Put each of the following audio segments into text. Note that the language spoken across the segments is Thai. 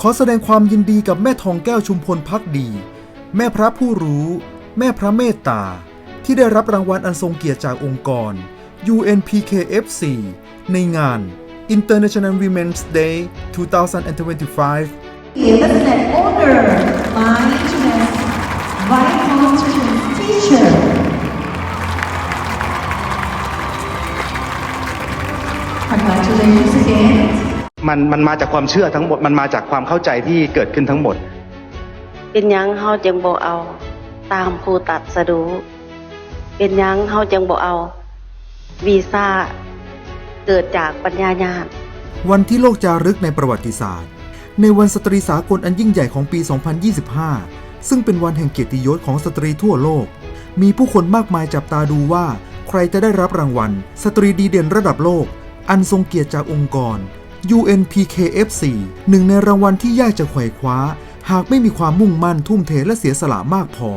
ขอแสดงความยินดีกับแม่ทองแก้วชุมพลพักดี แม่พระผู้รู้ แม่พระเมตตา ที่ได้รับรางวัลอันทรงเกียรติจากองค์กร UNPKFC ในงาน International Women's Day 2025 Given an honor by Internet Vice Constitution Teacher. มันมันมาจากความเชื่อทั้งหมด มันมาจากความเข้าใจที่เกิดขึ้นทั้งหมด เป็นหยังเฮาจึงบ่เอา ตามผู้ตัดสรู้เป็นหยังเฮาจึงบ่เอา วีซ่า เกิดจากปัญญาญาณ วันที่โลกจารึกในประวัติศาสตร์ ในวันสตรีสากลอันยิ่งใหญ่ของปี 2025 ซึ่งเป็นวันแห่งเกียรติยศของสตรีทั่วโลก มีผู้คนมากมายจับตาดูว่า ใครจะได้รับรางวัล สตรีดีเด่นระดับโลก อันทรงเกียรติจากองค์กร UNPKFC หนึ่งในรางวัลที่ยากจะไขว่คว้า หากไม่มีความมุ่งมั่นทุ่มเทและเสียสละมากพอ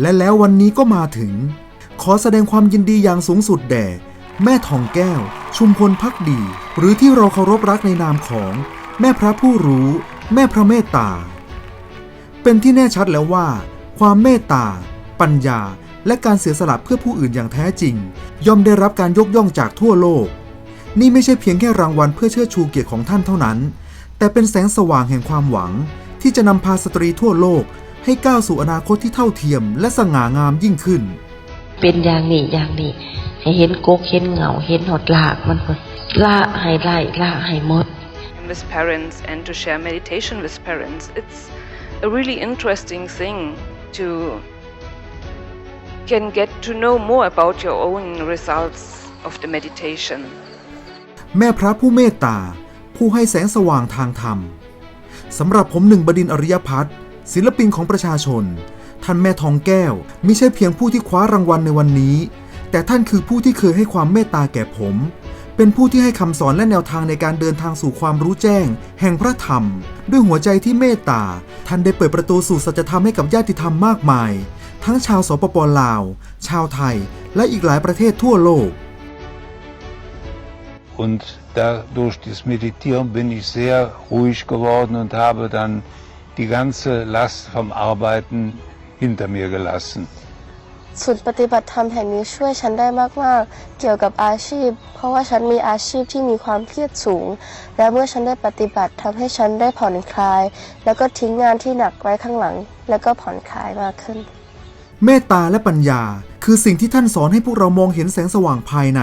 และแล้ววันนี้ก็มาถึง ขอแสดงความยินดีอย่างสูงสุดแด่ แม่ทองแก้ว ชุมพลพักดี หรือที่เราเคารพรักในนามของ แม่พระผู้รู้ แม่พระเมตตา เป็นที่แน่ชัดแล้วว่า ความเมตตา ปัญญา และการเสียสละเพื่อผู้อื่นอย่างแท้จริง ย่อมได้รับการยกย่องจากทั่วโลก นี่ไม่ใช่เพียงแค่รางวัลเพื่อเชิดชูเกียรติของท่านเท่านั้น แต่เป็นแสงสว่างแห่งความหวัง ที่จะนำพาสตรีทั่วโลก ให้ก้าวสู่อนาคตที่เท่าเทียม และสง่างามยิ่งขึ้น เป็นอย่างนี้อย่างนี้ให้เห็นกกเห็นเหงาเห็นหดลากมันพุ่นล่าให้ไล่ล่าให้หมด with parents and to share meditation with parents. It's a really interesting thing to can get to know more about your own results of the meditation. แม่พระผู้เมตตา ผู้ให้แสงสว่างทางธรรมสำหรับผมหนึ่งบดินอริยพัฒน์ศิลปินของประชาชน ท่านแม่ทองแก้วไม่ใช่เพียงผู้ที่คว้ารางวัลในวันนี้ แต่ท่านคือผู้ที่เคยให้ความเมตตาแก่ผม เป็นผู้ที่ให้คำสอนและแนวทางในการเดินทางสู่ความรู้แจ้ง แห่งพระธรรม ด้วยหัวใจที่เมตตา ท่านได้เปิดประตูสู่สัจธรรมให้กับญาติธรรมมากมาย ทั้งชาวสปปลาว ชาวไทย และอีกหลายประเทศทั่วโลก Und dadurch das Meditieren bin ich sehr ruhig geworden und habe dann die ganze Last vom Arbeiten hinter mir gelassen. ศูนย์ปฏิบัติธรรมแห่งนี้ช่วยฉันได้มาก ๆ เกี่ยวกับอาชีพ เพราะว่าฉันมีอาชีพที่มีความเครียดสูง และเมื่อฉันได้ปฏิบัติทำให้ฉันได้ผ่อนคลาย แล้วก็ทิ้งงานที่หนักไว้ข้างหลัง แล้วก็ผ่อนคลายมากขึ้น เมตตาและปัญญา คือสิ่งที่ท่านสอนให้พวกเรามองเห็นแสงสว่างภายใน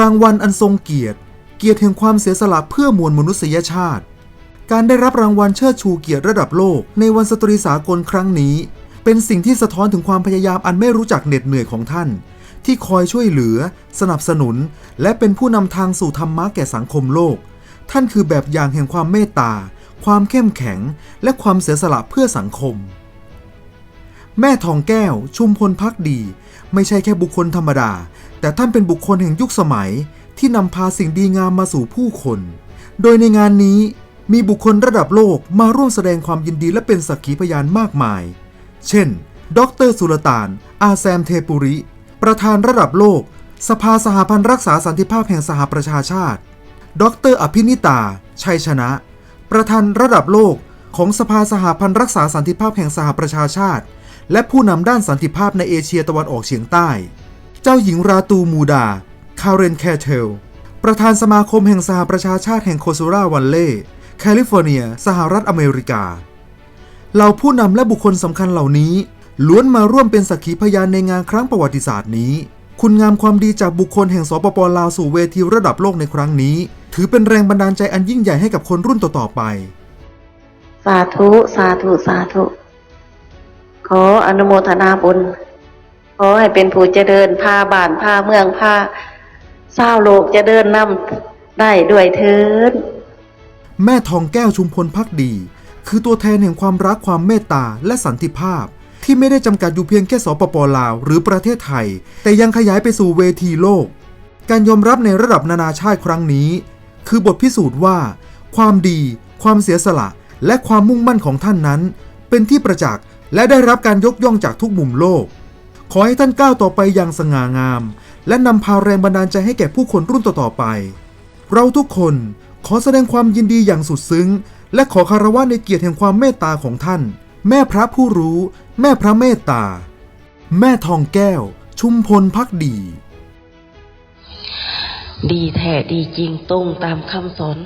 รางวัลอันทรงเกียรติ เกียรติแห่งความเสียสละเพื่อมวลมนุษยชาติ การได้รับรางวัลเชิดชูเกียรติระดับโลก ในวันสตรีสากลครั้งนี้ เป็นสิ่งที่สะท้อนถึงความพยายามอันไม่รู้จักเหน็ดเหนื่อยของท่าน ที่คอยช่วยเหลือ สนับสนุน และเป็นผู้นำทางสู่ธรรมะแก่สังคมโลก ท่านคือแบบอย่างแห่งความเมตตา ความเข้มแข็ง และความเสียสละเพื่อสังคม แม่ทองแก้ว ชุมพลพักดี ไม่ใช่แค่บุคคลธรรมดา แต่ท่านเป็นบุคคลแห่งยุคสมัย ที่นำพาสิ่งดีงามมาสู่ผู้คน โดยในงานนี้มีบุคคลระดับโลกมาร่วมแสดงความยินดีและเป็นสักขีพยานมากมาย เช่น ดรสุลต่าน อาแซมเทปุริ ประธานระดับโลก สภาสหพันธ์รักษาสันติภาพแห่งสหประชาชาติ ดรอภินิตา ชัยชนะ ประธานระดับโลกของสภาสหพันธ์รักษาสันติภาพแห่งสหประชาชาติ และผู้นำด้านสันติภาพในเอเชียตะวันออกเฉียงใต้ เจ้าหญิงราตูมูดา คาเรนแคเทล ประธานสมาคมแห่งสหประชาชาติแห่งโคซูราวันเล่ แคลิฟอร์เนีย สหรัฐอเมริกา เหล่าผู้นำและบุคคลสำคัญเหล่านี้ ล้วนมาร่วมเป็นสักขีพยานในงานครั้งประวัติศาสตร์นี้ คุณงามความดีจากบุคคลแห่งสปปลาวสู่เวทีระดับโลกในครั้งนี้ ถือเป็นแรงบันดาลใจอันยิ่งใหญ่ให้กับคนรุ่นต่อๆไป สาธุ สาธุ สาธุ ขออนุโมทนาบุญ ขอให้เป็นผู้เจริญพาบ้านพาเมืองพาเศร้าโลกจะเจริญนำได้ด้วยเถิดแม่ทองแก้วชุมพลพักดี คือตัวแทนแห่งความรักความเมตตาและสันติภาพ ที่ไม่ได้จำกัดอยู่เพียงแค่สปปลาว หรือประเทศไทย แต่ยังขยายไปสู่เวทีโลก การยอมรับในระดับนานาชาติครั้งนี้ คือบทพิสูจน์ว่า ความดี ความเสียสละ และความมุ่งมั่นของท่านนั้น เป็นที่ประจักษ์ และได้รับการยกย่องจากทุกมุมโลก ขอให้ท่านก้าวต่อไปอย่างสง่างาม และนำพาแรงบันดาลใจให้แก่ผู้คนรุ่นต่อๆไป เราทุกคนขอแสดงความยินดีอย่างสุดซึ้ง และขอคารวะในเกียรติแห่งความเมตตาของท่าน แม่พระผู้รู้ แม่พระเมตตา แม่ทองแก้ว ชุมพลพักดี ดีแท้ดีจริงตรงตามคำสอน